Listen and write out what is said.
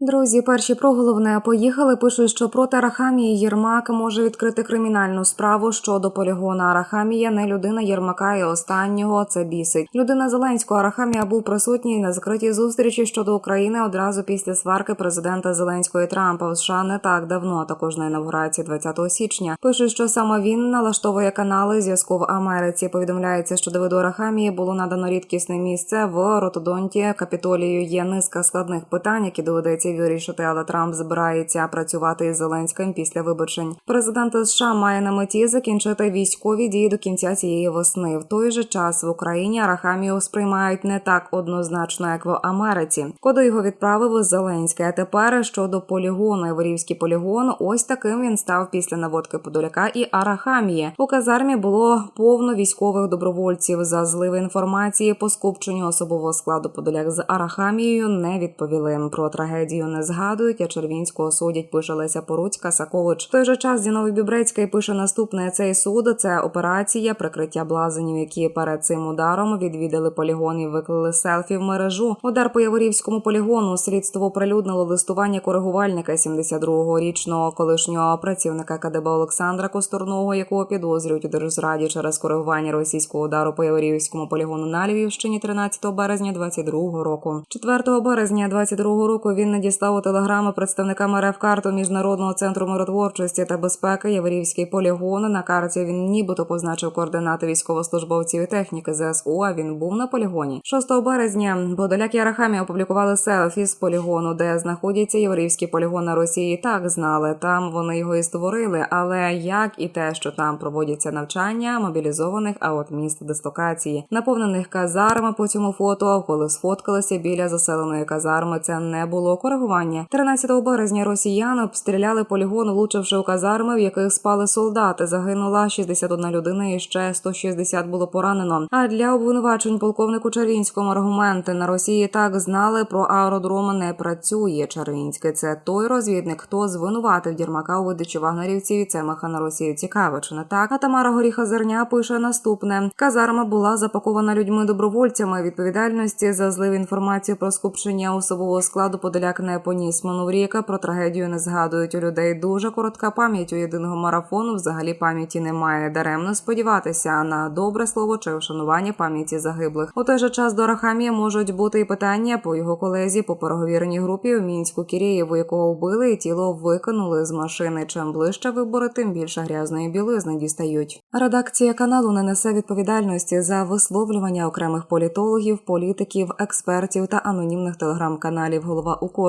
Друзі, перші про головне поїхали. Пишуть, що проти Арахамії Єрмак може відкрити кримінальну справу щодо полігона. Арахамія не людина Єрмака і останнього це бісить. Людина Зеленського Арахамія був присутній на закритій зустрічі щодо України одразу після сварки президента Зеленського і Трампа в США не так давно. а Також на інавгурації 20 січня. Пишуть, що саме він налаштовує канали зв'язку в Америці. Повідомляється, що Давиду Арахамії було надано рідкісне місце в ротодонті Капітолію. Є низка складних питань, які доведеться вирішити, але Трамп збирається працювати із Зеленським після вибачень. Президент США має на меті закінчити військові дії до кінця цієї весни. В той же час в Україні Арахамію сприймають не так однозначно, як в Америці. Куди його відправив Зеленський. А тепер щодо полігону, Іворівський полігон, ось таким він став після наводки Подоляка і Арахамії. У казармі було повно військових добровольців. За зливи інформації по скупченню особового складу Подоляк з Арахамією не відповіли. Про трагедію не згадують. А Червінського судять пише Леся Поруцька Сакович. В той же час Зіновий Бібрецький пише наступне: цей суд це операція прикриття блазенів, які перед цим ударом відвідали полігон і виклали селфі в мережу. Удар по Яворівському полігону. Слідство оприлюднило листування коригувальника 72-річного колишнього працівника КДБ Олександра Косторного, якого підозрюють у держзраді через коригування російського удару по Яворівському полігону на Львівщині 13 березня 22 року. 4 березня 22 року він надіслав у телеграми представникам РФ карту міжнародного центру миротворчості та безпеки Яворівський полігон. На карті він нібито позначив координати військовослужбовців і техніки ЗСУ. А він був на полігоні. 6 березня Бодоляк і Арахамі опублікували селфі з полігону, де знаходиться Яворівський полігон на Росії. Так знали, там вони його і створили. Але як і те, що там проводяться навчання мобілізованих, а от міст дислокації, наповнених казарм по цьому фото, коли сфоткалися біля заселеної казарми, це не було коригування. 13 березня росіяни обстріляли полігон, влучивши у казарми, в яких спали солдати. Загинула 61 людина і ще 160 було поранено. А для обвинувачень полковнику Чарвінському аргументи на Росії так знали про аеродром не працює. Чарвінський це той розвідник, хто звинуватив Дірмака у видачі вагнерівців і цемаха на Росію. Цікаво, чи не так? А Тамара Горіха Зерня пише наступне: казарма була запакована людьми добровольцями. Відповідальності за злив інформацію про скупчення особового складу Подоляк не поніс. Манувріка про трагедію не згадують у людей. Дуже коротка пам'ять у єдиного марафону. Взагалі пам'яті немає. Даремно сподіватися на добре слово чи вшанування пам'яті загиблих. У той же час до Рахамія можуть бути і питання по його колезі по переговірній групі у мінську Кірєєву, якого вбили, і тіло викинули з машини. Чим ближче вибори, тим більше грязної білизни дістають. Редакція каналу не несе відповідальності за висловлювання окремих політологів, політиків, експертів та анонімних телеграм-каналів. Голова у